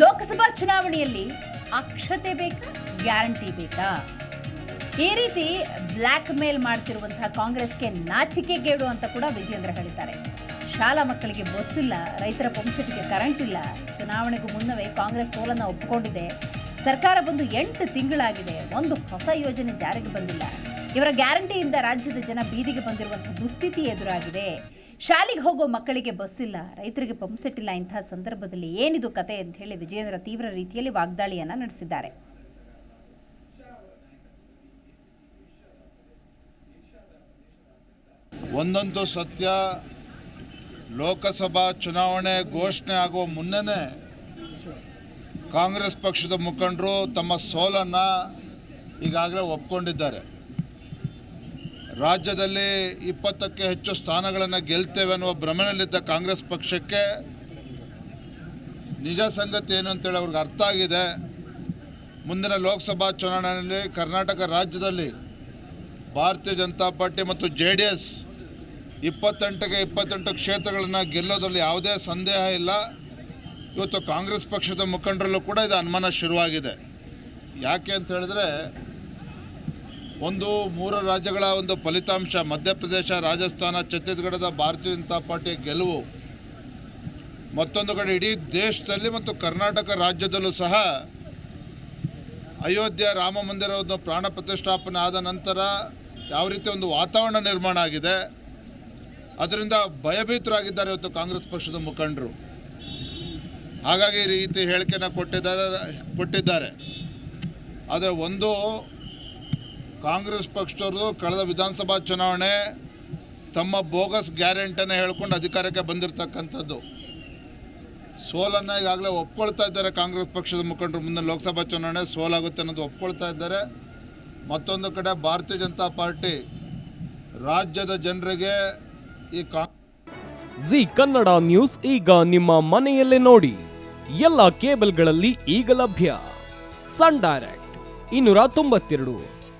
ಲೋಕಸಭಾ ಚುನಾವಣೆಯಲ್ಲಿ ಅಕ್ಷತೆ ಬೇಕಾ, ಗ್ಯಾರಂಟಿ ಬೇಕಾ? ಈ ರೀತಿ ಬ್ಲ್ಯಾಕ್ ಮೇಲ್ ಮಾಡ್ತಿರುವಂತಹ ಕಾಂಗ್ರೆಸ್ಗೆ ನಾಚಿಕೆಗೇಡು ಅಂತ ಕೂಡ ವಿಜೇಂದ್ರ ಹೇಳಿದ್ದಾರೆ. ಶಾಲಾ ಮಕ್ಕಳಿಗೆ ಬಸ್ ಇಲ್ಲ, ರೈತರ ಪಂಪ್ಸೆಟ್ಗೆ ಕರೆಂಟ್ ಇಲ್ಲ, ಚುನಾವಣೆಗೂ ಮುನ್ನವೇ ಕಾಂಗ್ರೆಸ್ ಸೋಲನ್ನು ಒಪ್ಪಿಕೊಂಡಿದೆ ಸರ್ಕಾರ ಬಂದು ಎಂಟು ತಿಂಗಳಾಗಿದೆ, ಒಂದು ಹೊಸ ಯೋಜನೆ ಜಾರಿಗೆ ಬಂದಿಲ್ಲ. ಇವರ ಗ್ಯಾರಂಟಿಯಿಂದ ರಾಜ್ಯದ ಜನ ಬೀದಿಗೆ ಬಂದಿರುವಂತಹ ದುಸ್ಥಿತಿ ಎದುರಾಗಿದೆ. ಶಾಲೆಗೆ ಹೋಗೋ ಮಕ್ಕಳಿಗೆ ಬಸ್ ಇಲ್ಲ. ರೈತರಿಗೆ ಪಂಪ್ಸೆಟ್ ಇಲ್ಲ. ಇಂತಹ ಸಂದರ್ಭದಲ್ಲಿ ಏನಿದು ಕತೆ ಅಂತ ಹೇಳಿ ವಿಜಯೇಂದ್ರ ತೀವ್ರ ರೀತಿಯಲ್ಲಿ ವಾಗ್ದಾಳಿಯನ್ನ ನಡೆಸಿದ್ದಾರೆ. ಒಂದೊಂದು ಸತ್ಯ ಲೋಕಸಭಾ ಚುನಾವಣೆ ಘೋಷಣೆ ಆಗುವ ಮುನ್ನನೇ ಕಾಂಗ್ರೆಸ್ ಪಕ್ಷದ ಮುಖಂಡರು ತಮ್ಮ ಸೋಲನ್ನು ಈಗಾಗಲೇ ಒಪ್ಕೊಂಡಿದ್ದಾರೆ. ರಾಜ್ಯದಲ್ಲಿ ಇಪ್ಪತ್ತಕ್ಕೆ ಹೆಚ್ಚು ಸ್ಥಾನಗಳನ್ನು ಗೆಲ್ತೇವೆ ಅನ್ನುವ ಭ್ರಮೆಯಲ್ಲಿದ್ದ ಕಾಂಗ್ರೆಸ್ ಪಕ್ಷಕ್ಕೆ ನಿಜ ಸಂಗತಿ ಏನು ಅಂತೇಳಿ ಅವ್ರಿಗೆ ಅರ್ಥ ಆಗಿದೆ. ಮುಂದಿನ ಲೋಕಸಭಾ ಚುನಾವಣೆಯಲ್ಲಿ ಕರ್ನಾಟಕ ರಾಜ್ಯದಲ್ಲಿ ಭಾರತೀಯ ಜನತಾ ಪಾರ್ಟಿ ಮತ್ತು ಜೆ ಡಿ ಎಸ್ ಇಪ್ಪತ್ತೆಂಟಕ್ಕೆ ಇಪ್ಪತ್ತೆಂಟು ಕ್ಷೇತ್ರಗಳನ್ನು ಗೆಲ್ಲೋದ್ರಲ್ಲಿ ಯಾವುದೇ ಸಂದೇಹ ಇಲ್ಲ. ಇವತ್ತು ಕಾಂಗ್ರೆಸ್ ಪಕ್ಷದ ಮುಖಂಡರಲ್ಲೂ ಕೂಡ ಇದು ಅನುಮಾನ ಶುರುವಾಗಿದೆ. ಯಾಕೆ ಅಂತ ಹೇಳಿದ್ರೆ ಒಂದು ಮೂರು ರಾಜ್ಯಗಳ ಒಂದು ಫಲಿತಾಂಶ, ಮಧ್ಯಪ್ರದೇಶ, ರಾಜಸ್ಥಾನ, ಛತ್ತೀಸ್ಗಢದ ಭಾರತೀಯ ಜನತಾ ಪಾರ್ಟಿಯ ಗೆಲುವು. ಮತ್ತೊಂದು ಕಡೆ ಇಡೀ ದೇಶದಲ್ಲಿ ಮತ್ತು ಕರ್ನಾಟಕ ರಾಜ್ಯದಲ್ಲೂ ಸಹ ಅಯೋಧ್ಯೆ ರಾಮ ಒಂದು ಪ್ರಾಣ ಪ್ರತಿಷ್ಠಾಪನೆ ಆದ ನಂತರ ಯಾವ ರೀತಿ ಒಂದು ವಾತಾವರಣ ನಿರ್ಮಾಣ ಆಗಿದೆ, ಅದರಿಂದ ಭಯಭೀತರಾಗಿದ್ದಾರೆ ಇವತ್ತು ಕಾಂಗ್ರೆಸ್ ಪಕ್ಷದ ಮುಖಂಡರು. ಹಾಗಾಗಿ ಈ ರೀತಿ ಹೇಳಿಕೆನ ಕೊಟ್ಟಿದ್ದಾರೆ ಕೊಟ್ಟಿದ್ದಾರೆ. ಆದರೆ ಒಂದು ಕಾಂಗ್ರೆಸ್ ಪಕ್ಷದವ್ರದ್ದು ಕಳೆದ ವಿಧಾನಸಭಾ ಚುನಾವಣೆ ತಮ್ಮ ಬೋಗಸ್ ಗ್ಯಾರಂಟನ್ನು ಹೇಳ್ಕೊಂಡು ಅಧಿಕಾರಕ್ಕೆ ಬಂದಿರತಕ್ಕಂಥದ್ದು. ಸೋಲನ್ನು ಈಗಾಗಲೇ ಒಪ್ಕೊಳ್ತಾ ಇದ್ದಾರೆ ಕಾಂಗ್ರೆಸ್ ಪಕ್ಷದ ಮುಖಂಡರು ಮುಂದೆ ಲೋಕಸಭಾ ಚುನಾವಣೆ ಸೋಲಾಗುತ್ತೆ ಅನ್ನೋದು ಒಪ್ಕೊಳ್ತಾ ಇದ್ದಾರೆ. ಮತ್ತೊಂದು ಕಡೆ ಭಾರತೀಯ ಜನತಾ ಪಾರ್ಟಿ ರಾಜ್ಯದ ಜನರಿಗೆ ಈ ಕಾ ಜಿ ಕನ್ನಡ ನ್ಯೂಸ್ ಈಗ ನಿಮ್ಮ ಮನೆಯಲ್ಲೇ ನೋಡಿ. ಎಲ್ಲ ಕೇಬಲ್ಗಳಲ್ಲಿ ಈಗ ಲಭ್ಯ. ಸನ್ ಡೈರೆಕ್ಟ್ ಇನ್ನೂರ ತೊಂಬತ್ತೆರಡು.